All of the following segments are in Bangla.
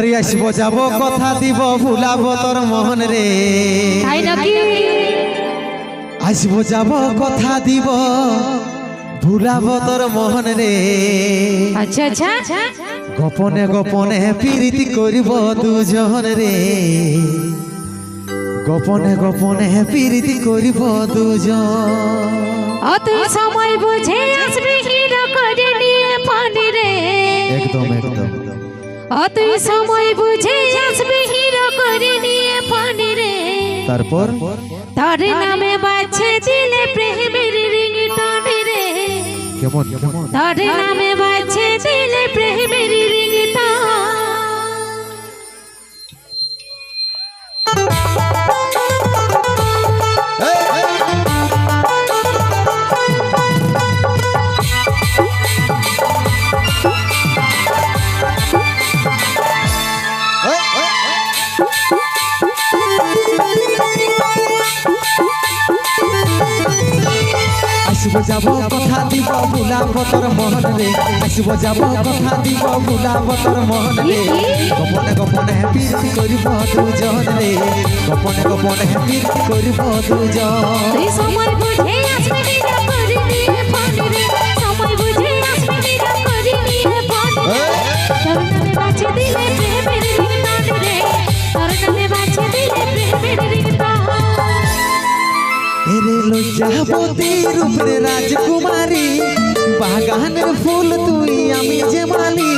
আরে আসব যাব কথা দিব ভুলাবো তোর মন রে। তাই নাকি? আসব যাব কথা দিব ভুলাবো তোর মন রে। আচ্ছা আচ্ছা। গোপনে গোপনে প্রীতি করিব দুজন রে। গোপনে গোপনে প্রীতি করিব দুজন। অত সময় বুঝে আসবি হিরো করে নিয়ে পানি রে। একদম একদম। অত সময় বুঝে আসবি হিরো করে নিয়ে পানি রে। তারপর? তার নামে বাছে দিলে প্রেমের রিং। টানি রে। কেমন? কেমন? তোর নামে বাছে দিলে প্রেমের রিং আসব যাব কথা দিব ভুলাব তোর মন রে আসব যাব কথা দিব ভুলাব তোর মন রে গোপনে গোপনে প্রীতি করিব দুজন রে গোপনে গোপনে প্রীতি করিব দুজন। তুই সময় বুঝে আসবে লজ্জাবতী রূপরে রাজকুমারী। বাগানের ফুল তুই, আমি যে মালি।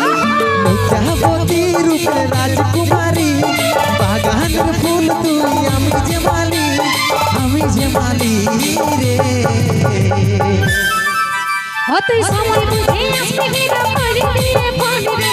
লজ্জাবতী রূপরে রাজকুমারী। বাগানের ফুল তুই, আমি যে মালি। আমি যে মালি রে। ও সময় বুঝে আসবি হিরো করে নিয়ে পানি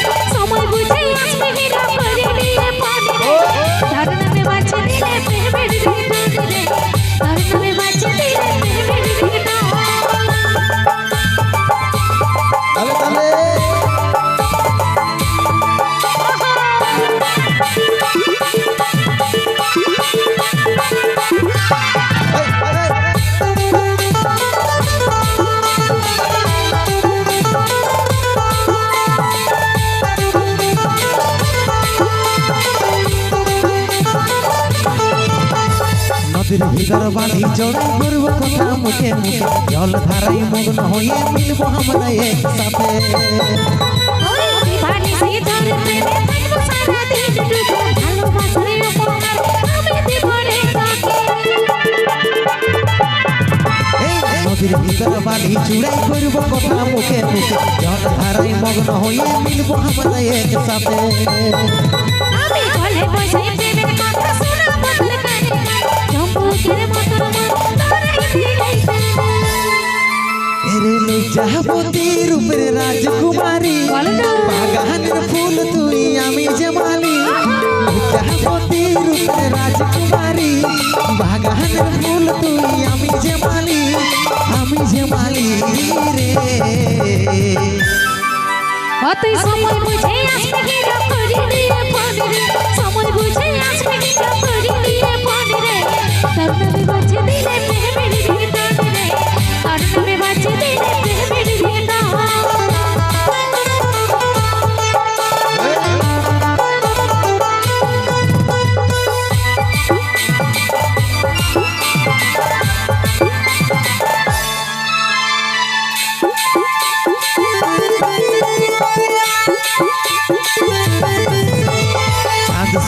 নদীর ভিতর বাঁধি চড়াই করব কথা মুখে মুখে। জল ধারাই মগ্ন হয়ে মিলবো আমরা একসাথে। নদীর ভিতর বাঁধি চুড়াই করব কথা মুখে মুখে। জল ধারাই মগ্ন হয়ে মিলবো আমরা একসাথে। আমি গলে বসে কথা লজ্জাবতী রূপের রাজকুমারী। বাগানের ফুল তুই আমি যে মালি। লজ্জাবতী রূপের রাজকুমারী। বাগানের ফুল তুই আমি যে মালি। আমি যে মালি রে। অতই সময় বুঝে আসবে সময় বুঝে আসবে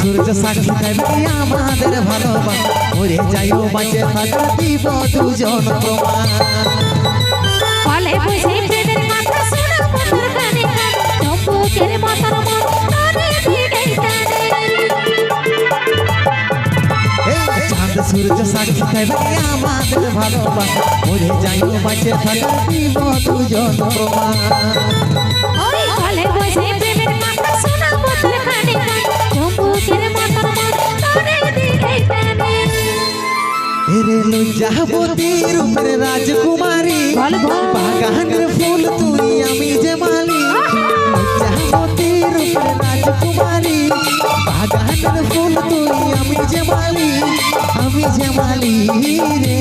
সূর্য সাক্ষী দেবে আমাদের ভালোবাসা? মরে যাইও বাঁচে থাকা দিব দুজন প্রমাণ। ফলে বুঝে প্রেমের কথা শোনা মধুর গানে চম্পকের মতন মন দিলে টানে। এই চাঁদ সূর্য সাক্ষী দেবে আমাদের ভালোবাসা? মরে যাইও বাঁচে থাকা দিব দুজন প্রমাণ। এরে লজ্জাবতী রূপের রাজকুমারী। বাগানের ফুল তুই আমি যে মালি। লজ্জাবতী রূপের রাজকুমারী। বাগানের ফুল তুই আমি যে মালি। আমি যে মালি রে।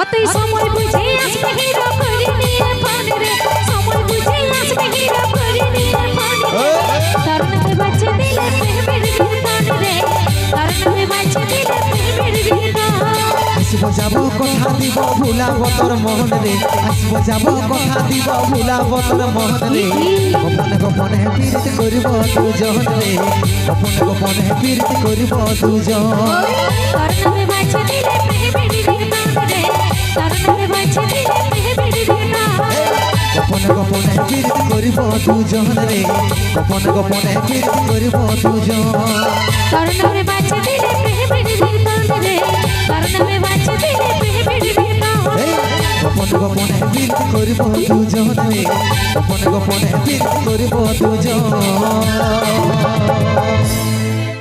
অতই সময় বুঝে আসবে হিরো করে নিয়ে পানি রে সময় বুঝে আসবে হিরো করে নিয়ে পানি রে। দিব ভুলাব তোর মহনরে আসব যাব কথা দিব ভুলাব তোর মহনরে গোপনে গোপনে পীড়িত করিব দুজনরে গোপনে গোপনে পীড়িত করিব দুজন। তোর নামে বাঁচে দিলে প্রেমের দিন রে। তোর নামে বাঁচে দিলে প্রেমের দিন গোপনে গোপনে পীড়িত করিব দুজনরে গোপনে গোপনে পীড়িত করিব দুজন। তোর নামে বাঁচে দিলে প্রেমের দিন রে। তোর বাঁচে দিলে করিব দুজনে গোপনে গোপনে করব দুজন।